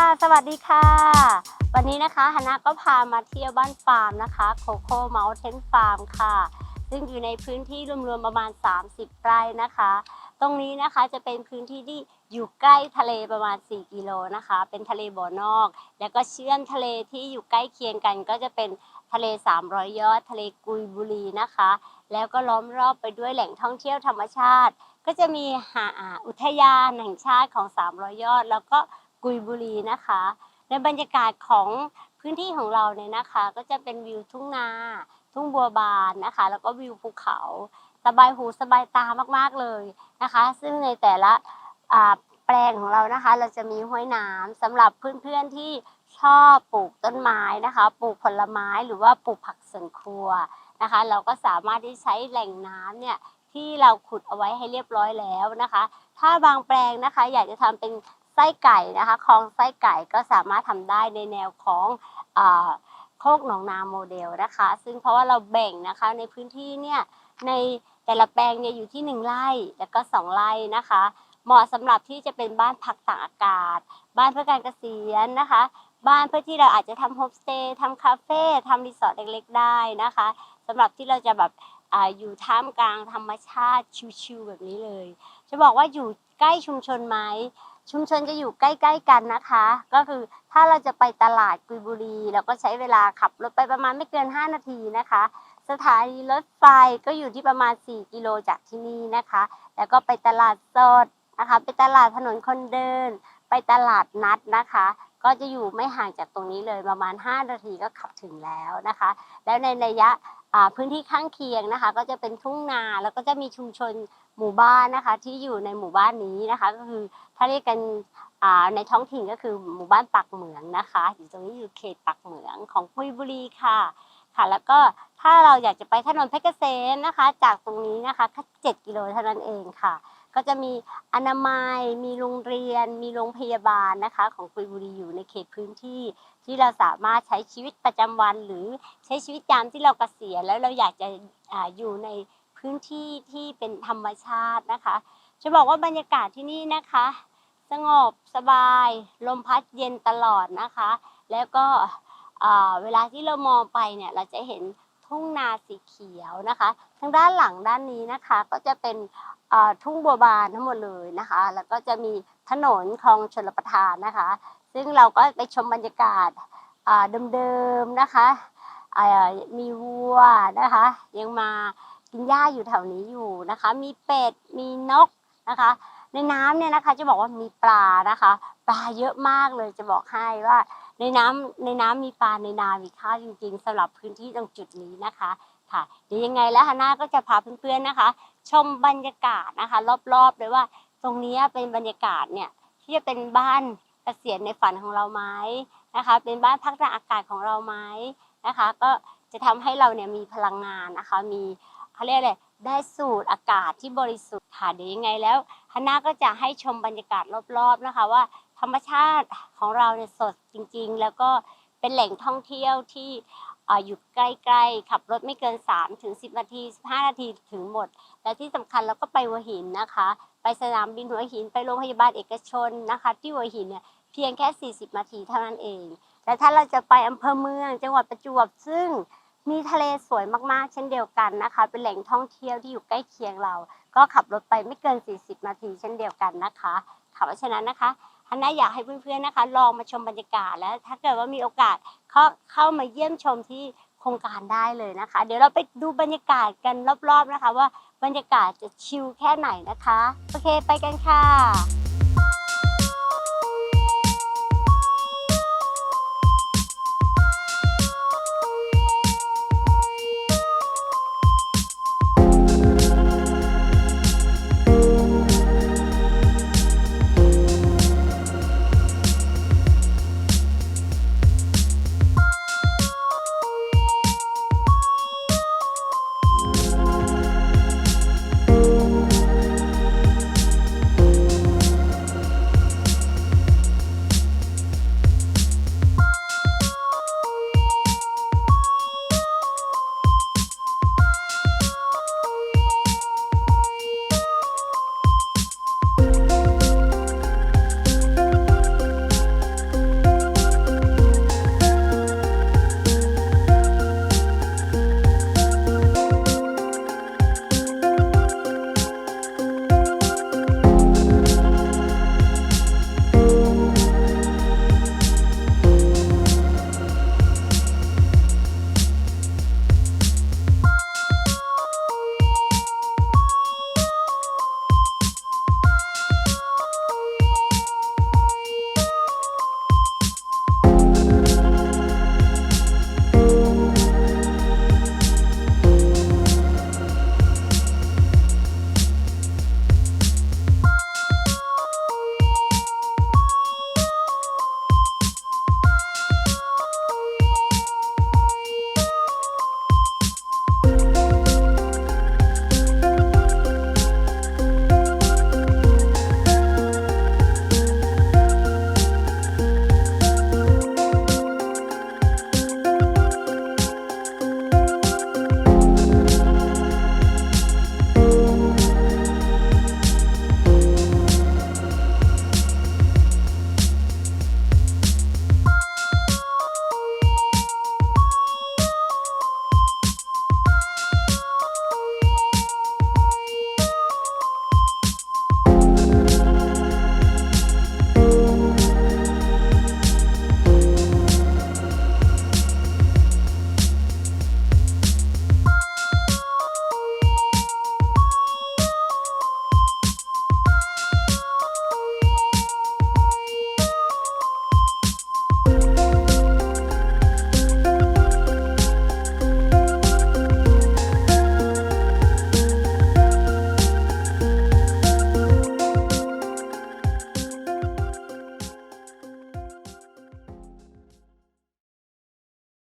ค่ะ สวัสดีค่ะ วันนี้นะคะฮานะก็พามาเที่ยวบ้านฟาร์มนะคะโคโค่เม t เทนฟาร์มค่ะ ซึ่งอยู่ในพื้นที่รวมๆประมาณ 30 ไร่นะคะ ตรงนี้นะคะจะเป็นพื้นที่ที่อยู่ใกล้ทะเลประมาณ 4 กิโลนะคะ เป็นทะเลบ่อนอก แล้วก็เชื่อมทะเลที่อยู่ใกล้เคียงกัน ก็จะเป็นทะเล 300 ยอด ทะเลกุยบุรีนะคะ แล้วก็ล้อมรอบไปด้วยแหล่งท่องเที่ยวธรรมชาติ ก็จะมีหาอ่าอุทยานแห่งชาติของ 300 ยอด แล้วก็ กุยบุรีนะคะ ในบรรยากาศของพื้นที่ของเราเนี่ยนะคะ ก็จะเป็นวิวทุ่งนา ทุ่งบัวบานนะคะ แล้วก็วิวภูเขา สบายหูสบายตามากๆเลยนะคะ ซึ่งในแต่ละแปลงของเรานะคะ เราจะมีห้วยน้ำสำหรับเพื่อนๆที่ชอบปลูกต้นไม้นะคะ ปลูกผลไม้หรือว่าปลูกผักสวนครัวนะคะ เราก็สามารถที่ใช้แหล่งน้ำเนี่ยที่เราขุดเอาไว้ให้เรียบร้อยแล้วนะคะ ถ้าบางแปลงนะคะ อยากจะทำเป็น ส้ไก่นะคะคลองไส้ไก่ก็สามารถทำได้ในแนวของอโคกหนองนาโมเดลนะคะ ซึ่งเพราะว่าเราแบ่งนะคะในพื้นที่เนี่ยในแต่ละแปลงเนี่ยอยู่ที่หนึ่งไร่แล้วก็สองไร่นะคะ เหมาะสำหรับที่จะเป็นบ้านพักตากอากาศ บ้านเพื่อการเกษียณนะคะ บ้านเพื่อที่เราอาจจะทำโฮมสเตย์ทำคาเฟ่ทำรีสอร์ทเล็กๆ ได้นะคะสำหรับที่เราจะแบบออยู่ท่ามกลางธรรมชาติชิวๆแบบนี้เลย จะบอกว่าอยู่ใกล้ชุมชนไหม ชุมชนจะอยู่ใกล้ ๆ กันนะคะ ก็คือถ้าเราจะไปตลาดกุยบุรีเราก็ใช้เวลาขับรถไปประมาณไม่เกิน 5 นาทีนะคะ สถานีรถไฟก็อยู่ที่ประมาณ 4 กิโลจากที่นี่นะคะ แล้วก็ไปตลาดสดนะคะ ไปตลาดถนนคนเดิน ไปตลาดนัดนะคะ ก็จะอยู่ไม่ห่างจากตรงนี้เลยประมาณ 5 นาทีก็ขับถึงแล้วนะคะ แล้วในระยะพื้นที่ข้างเคียงนะคะ ก็จะเป็นทุ่งนาแล้วก็จะมีชุมชนหมู่บ้านนะคะ ที่อยู่ในหมู่บ้านนี้นะคะ ก็คือถ้าเรียกกันในท้องถิ่นก็คือหมู่บ้านปักเหมืองนะคะ อยู่ตรงนี้อยู่เขตปักเหมืองของกุยบุรีค่ะค่ะ แล้วก็ถ้าเราอยากจะไปถนนเพชรเกษมนะคะ จากตรงนี้นะคะแค่เจ็ดกิโลเท่านั้นเองค่ะ ก็จะมีอนามัย มีโรงเรียน มีโรงพยาบาลนะคะ ของกุยบุรีอยู่ในเขตพื้นที่ ที่เราสามารถใช้ชีวิตประจำวัน หรือใช้ชีวิตยามที่เราเกษียณแล้วเราอยากจะออยู่ในพื้นที่ที่เป็นธรรมชาตินะคะ จะบอกว่าบรรยากาศที่นี่นะคะ สงบสบาย ลมพัดเย็นตลอดนะคะ แล้วก็เวลาที่เรามองไปเนี่ยเราจะเห็นทุ่งนาสีเขียวนะคะ ทางด้านหลังด้านนี้นะคะก็จะเป็น ทุ่งบัวบานทั้งหมดเลยนะคะ แล้วก็จะมีถนนคลองชลประทานนะคะ ซึ่งเราก็ไปชมบรรยากาศาเดิมๆนะคะมีวัวนะคะ ยังมากินหญ้าอยู่แถวนี้อยู่นะคะ มีเป็ดมีนกนะคะ ในน้ำเนี่ยนะคะจะบอกว่ามีปลานะคะ ปลาเยอะมากเลยจะบอกให้ว่าในน้ำในน้ำมีปลาในนามีข้าวจริงๆสำหรับพื้นที่ตรงจุดนี้นะคะ ค่ะเดี๋ยวยังไงแล้วฮาน่าก็จะพาเพื่อนๆนะคะ ชมบรรยากาศนะคะ รอบๆเลยว่า ตรงนี้เป็นบรรยากาศเนี่ยที่จะเป็นบ้านเกษียณในฝันของเราไหมนะคะ เป็นบ้านพักตากอากาศของเราไหมนะคะ ก็จะทำให้เราเนี่ยมีพลังงานนะคะ มีเขาเรียกอะไรได้สูดอากาศที่บริสุทธิ์ค่ะเดี๋ยวยังไงแล้วฮาน่าก็จะให้ชมบรรยากาศรอบๆนะคะว่าธรรมชาติของเราเนี่ยสดจริงๆ แล้วก็เป็นแหล่งท่องเที่ยวที่ อยู่ใกล้ๆ ขับรถไม่เกิน 3 ถึง 10 นาที 15 นาทีถึงหมด และที่สำคัญเราก็ไปหัวหินนะคะ ไปสนามบินหัวหินไปโรงพยาบาลเอกชนนะคะ ที่หัวหินเนี่ยเพียงแค่ 40 นาทีเท่านั้นเอง แต่ถ้าเราจะไปอำเภอเมือง จังหวัดประจวบซึ่งมีทะเลสวยมากๆ เช่นเดียวกันนะคะ เป็นแหล่งท่องเที่ยวที่อยู่ใกล้เคียงเรา ก็ขับรถไปไม่เกิน 40 นาทีเช่นเดียวกันนะคะค่ะเพราะฉะนั้นนะคะ อันน่าอยากให้เพื่อนๆนะคะ ลองมาชมบรรยากาศแล้ว ถ้าเกิดว่ามีโอกาสเข้าเข้ามาเยี่ยมชมที่โครงการได้เลยนะคะ เดี๋ยวเราไปดูบรรยากาศกันรอบๆนะคะ ว่าบรรยากาศจะชิลแค่ไหนนะคะ โอเคไปกันค่ะ